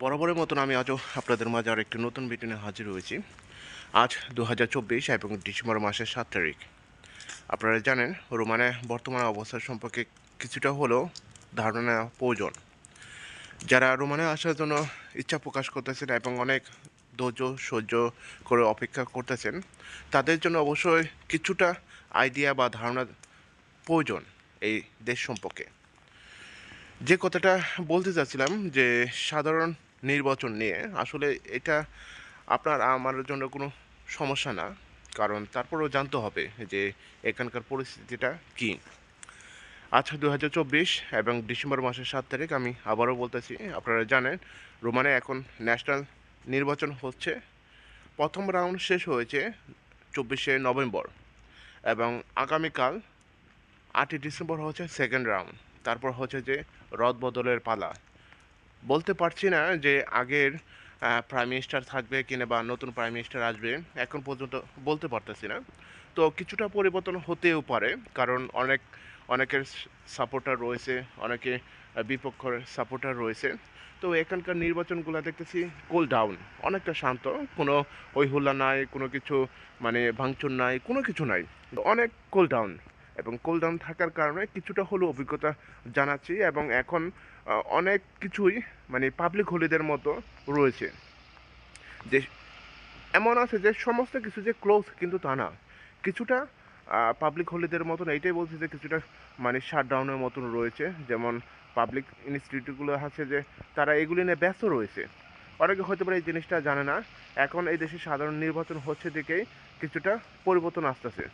বরাবরের মতন আমি আজও আপনাদের মাঝে আর একটি নতুন নিয়ে হাজির হয়েছি। আজ দু হাজার চব্বিশ এবং ডিসেম্বর মাসের সাত তারিখ। আপনারা জানেন, রোমানে বর্তমান অবস্থা সম্পর্কে কিছুটা হলেও ধারণা প্রয়োজন। যারা রোমানে আসার জন্য ইচ্ছা প্রকাশ করতেছেন এবং অনেক ধৈর্য, সহ্য করে অপেক্ষা করতেছেন, তাদের জন্য অবশ্যই কিছুটা আইডিয়া বা ধারণা প্রয়োজন এই দেশ সম্পর্কে। যে কথাটা বলতে চাচ্ছিলাম যে সাধারণ নির্বাচন নিয়ে, আসলে এটা আপনার আমার জন্য কোনো সমস্যা না। কারণ তারপরেও জানতে হবে যে এখানকার পরিস্থিতিটা কী। আচ্ছা দু হাজার চব্বিশ এবং ডিসেম্বর মাসের সাত তারিখ আমি আবারও বলতেছি, আপনারা জানেন, রোমানে এখন ন্যাশনাল নির্বাচন হচ্ছে। প্রথম রাউন্ড শেষ হয়েছে চব্বিশে নভেম্বর এবং আগামীকাল আটই ডিসেম্বর হচ্ছে সেকেন্ড রাউন্ড। তারপর হচ্ছে যে রদ বদলের পালা। বলতে পারছি না যে আগের প্রাইম মিনিস্টার থাকবে কিনা বা নতুন প্রাইম মিনিস্টার আসবে, এখন পর্যন্ত বলতে পারতেছি না। তো কিছুটা পরিবর্তন হতেও পারে, কারণ অনেক, অনেকের সাপোর্টার রয়েছে, অনেকে বিপক্ষের সাপোর্টার রয়েছে। তো এখানকার নির্বাচনগুলো দেখতেছি কোল ডাউন অনেকটা শান্ত। কোনো ওই হুল্লা নাই, কোনো কিছু মানে ভাঙচুর নাই, কোনো কিছু নাই। অনেক কোল ডাউন এবং কুল ডাউন থাকার কারণে কিছুটা হলেও অভিজ্ঞতা জানাচ্ছি এবং এখন অনেক কিছুই মানে পাবলিক হলিদের মতো রয়েছে। যে, এমন আছে যে, সমস্ত কিছু যে ক্লোজ কিন্তু তা না। কিছুটা পাবলিক হলিদের মতন, এইটাই বলছি যে কিছুটা মানে শাটডাউনের মতন রয়েছে। যেমন পাবলিক ইনস্টিটিউটগুলো আছে যে, তারা এগুলি নিয়ে ব্যস্ত রয়েছে। অনেকে হয়তো পারে এই জিনিসটা জানে না। এখন এই দেশে সাধারণ নির্বাচন হচ্ছে দিকেই কিছুটা পরিবর্তন আসতেছে।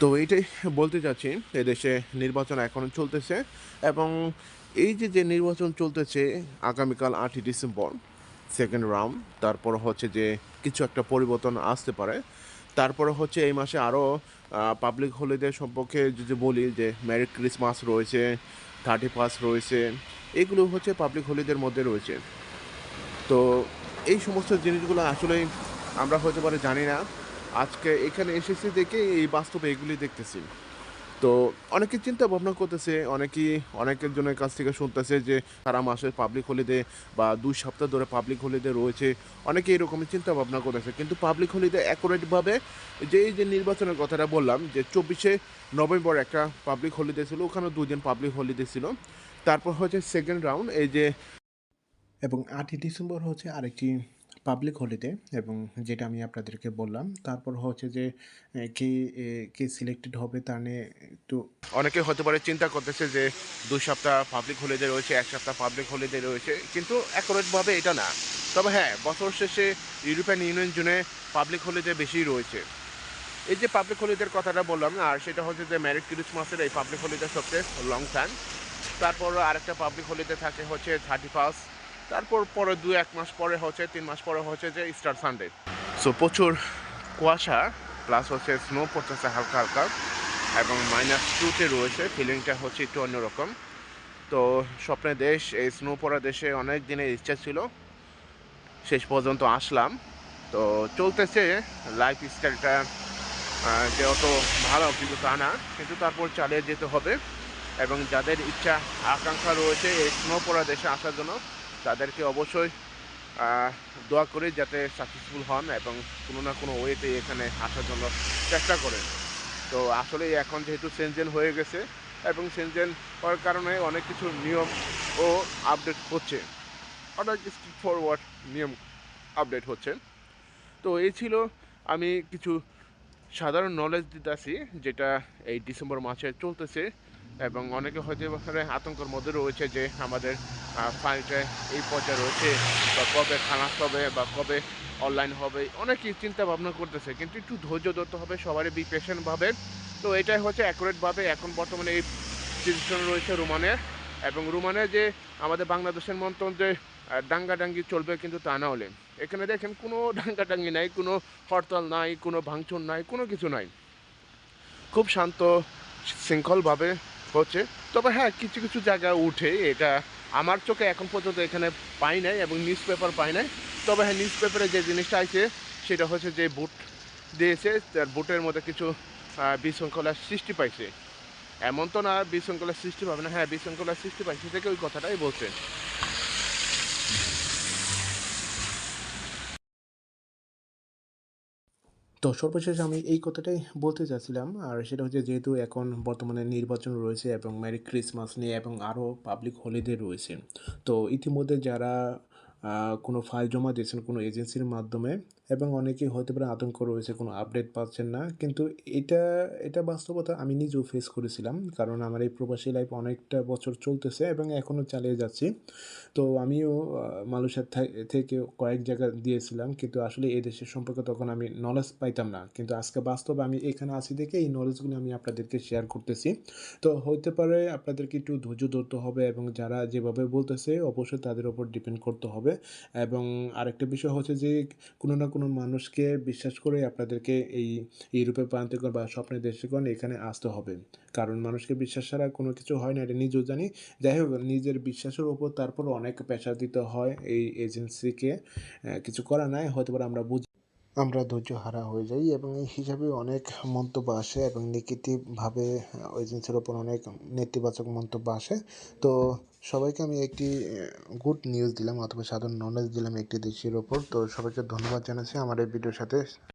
তো এইটাই বলতে চাচ্ছি, এদেশে নির্বাচন এখন চলতেছে এবং এই যে যে নির্বাচন চলতেছে আগামীকাল আটই ডিসেম্বর সেকেন্ড রাউন্ড তারপর হচ্ছে যে কিছু একটা পরিবর্তন আসতে পারে। তারপরে হচ্ছে এই মাসে আরও পাবলিক হলিডে সম্পর্কে যদি বলি যে মেরি ক্রিসমাস রয়েছে থার্টি ফার্স্ট রয়েছে, এগুলো হচ্ছে পাবলিক হলিডের মধ্যে রয়েছে। তো এই সমস্ত জিনিসগুলো আসলে আমরা হতে পারে জানি না। আজকে এখানে এসেছি দেখে এই বাস্তবে এগুলি দেখতেছি। তো অনেকে চিন্তা ভাবনা করতেছে, অনেকেই অনেকের জনের কাছ থেকে শুনতেছে যে সারা মাসে পাবলিক হলিডে বা দুই সপ্তাহ ধরে পাবলিক হলিডে রয়েছে। অনেকে এরকমই চিন্তা ভাবনা করতেছে, কিন্তু পাবলিক হলিডে অ্যাকুরেটভাবে যে এই যে নির্বাচনের কথাটা বললাম যে চব্বিশে নভেম্বর একটা পাবলিক হলিডে ছিল ওখানে দুজন পাবলিক হলিডে ছিল। তারপর হচ্ছে সেকেন্ড রাউন্ড এই যে এবং আটই ডিসেম্বর হচ্ছে আরেকটি পাবলিক হলিডে এবং যেটা আমি আপনাদেরকে বললাম, তারপর হচ্ছে যে কে কে সিলেক্টেড হবে তা নিয়ে একটু অনেকে হতে পারে চিন্তা করতেছে যে দুই সপ্তাহ পাবলিক হলিডে রয়েছে, এক সপ্তাহ পাবলিক হলিডে রয়েছে, কিন্তু অ্যাকুরেটভাবে এটা না। তবে হ্যাঁ বছর শেষে ইউরোপিয়ান ইউনিয়ন জুনে পাবলিক হলিডে বেশি রয়েছে। এই যে পাবলিক হলিডের কথাটা বললাম, আর সেটা হচ্ছে যে ম্যারিড ক্রিসমাসের এই পাবলিক হলিডে সবচেয়ে লং টাইম তারপর আরেকটা পাবলিক হলিডে থাকে হচ্ছে থার্টি ফার্স্ট তারপর পরে দু এক মাস পরে হচ্ছে, তিন মাস পরে হচ্ছে যে স্টার সানডে সো প্রচুর কুয়াশা প্লাস হচ্ছে স্নো পড়তেছে হালকা হালকা, এবং মাইনাস টুতে রয়েছে ফিলিংটা হচ্ছে একটু অন্যরকম। তো স্বপ্নের দেশ, এই স্নো পড়া দেশে অনেক দিনের ইচ্ছা ছিল, শেষ পর্যন্ত আসলাম। তো চলতেছে লাইফ স্টাইলটা যে অত ভালো কিন্তু তা না, কিন্তু তারপর চালিয়ে যেতে হবে, এবং যাদের ইচ্ছা, আকাঙ্ক্ষা রয়েছে এই স্নো পড়া দেশে আসার জন্য তাদেরকে অবশ্যই দোয়া করি যাতে সাকসেসফুল হন এবং কোনো না কোনো ওয়েতে এখানে আসার জন্য চেষ্টা করেন। তো আসলে এখন যেহেতু সেনজেন হয়ে গেছে এবং সেনজেন হওয়ার কারণে অনেক কিছু নিয়ম ও আপডেট হচ্ছে। অনেক স্ট্রিট ফরওয়ার্ড নিয়ম আপডেট হচ্ছে। তো এই ছিল আমি কিছু সাধারণ নলেজ দিতে দিতেছি, যেটা এই ডিসেম্বর মাসে চলতেছে। এবং অনেকে হয়তো এখানে আতঙ্কের মধ্যে রয়েছে যে আমাদের ফাইলটা এই পর্যায়ে রয়েছে বা কবে খালাস হবে বা কবে অনলাইন হবে, অনেকেই চিন্তা ভাবনা করতেছে। কিন্তু একটু ধৈর্য ধরতে হবে, সবারই বি পেশেন্টভাবে তো এটাই হচ্ছে অ্যাকুরেটভাবে এখন বর্তমানে এই সিচুয়েশন রয়েছে রোমানের এবং রোমানে যে আমাদের বাংলাদেশের মতন যে ডাঙ্গাডাঙ্গি চলবে কিন্তু তা না হলে। এখানে দেখেন কোনো ডাঙ্গাডাঙ্গি নাই, কোনো হরতাল নাই, কোনো ভাঙচুর নাই, কোনো কিছু নাই। খুব শান্ত, শৃঙ্খলভাবে হচ্ছে। তবে হ্যাঁ কিছু কিছু জায়গায় উঠে এটা আমার চোখে এখন পর্যন্ত এখানে পাই নাই এবং নিউজ পেপার পাই নাই। তবে হ্যাঁ নিউজ পেপারে যে জিনিসটা আছে, সেটা হচ্ছে যে বুট দিয়েছে, তার বুটের মধ্যে কিছু বিশৃঙ্খলার সৃষ্টি পাইছে। এমন তো না বিশৃঙ্খলার সৃষ্টি পাবে না। হ্যাঁ বিশৃঙ্খলার সৃষ্টি পাইছে থেকে ওই কথাটাই বলছে। তো সর্বশেষ আমি এই কথাটাই বলতে চাচ্ছিলাম, আর সেটা হচ্ছে যেহেতু এখন বর্তমানে নির্বাচন রয়েছে এবং ম্যারি ক্রিসমাস নিয়ে এবং আরও পাবলিক হলিডে রয়েছে, তো ইতিমধ্যে যারা কোনো ফাইল জমা দিয়েছেন কোনো এজেন্সির মাধ্যমে এবং অনেকেই হতে পারে আতঙ্ক রয়েছে, কোনো আপডেট পাচ্ছেন না। কিন্তু এটা এটা বাস্তবতা আমি নিজেও ফেস করেছিলাম, কারণ আমার এই প্রবাসী লাইফ অনেকটা বছর চলতেছে এবং এখনও চালিয়ে যাচ্ছি। তো আমিও থে- থেকে কয়েক জায়গা দিয়েছিলাম, কিন্তু আসলে এই দেশের সম্পর্কে তখন আমি নলেজ পাইতাম না। কিন্তু আজকে বাস্তবে আমি এখানে আছি দেখে এই নলেজগুলো আমি আপনাদেরকে শেয়ার করতেছি। তো হতে পারে আপনাদেরকে একটু ধৈর্য ধরতে হবে এবং যারা যেভাবে বলতেছে, অবশ্যই তাদের ওপর ডিপেন্ড করতে হবে। এবং আরেকটা বিষয় হচ্ছে যে, কোনো না কোনো মানুষকে বিশ্বাস করে আপনাদেরকে এই ইউরোপে প্রান্তিকর বা স্বপ্নের দেশগণ এখানে আসতে হবে। কারণ মানুষকে বিশ্বাস ছাড়া কোনো কিছু হয় না, এটা নিজেও জানি। যাই হোক, নিজের বিশ্বাসের ওপর তারপর অনেক প্রেশার দিতে হয় এই এজেন্সিকে। কিছু করা নাই হয়তো আমরা বুঝি আমরা ধৈর্য হারা হয়ে যাই এবং এই হিসাবে অনেক মন্তব্য আসে এবং নেগেটিভভাবে এজেন্সির ওপর অনেক নেতিবাচক মন্তব্য আসে। তো সবাইকে আমি একটি গুড নিউজ দিলাম অথবা সাধারণ নলেজ দিলাম একটি দেশের ওপর। তো সবাইকে ধন্যবাদ জানাচ্ছি আমার এই ভিডিওর সাথে।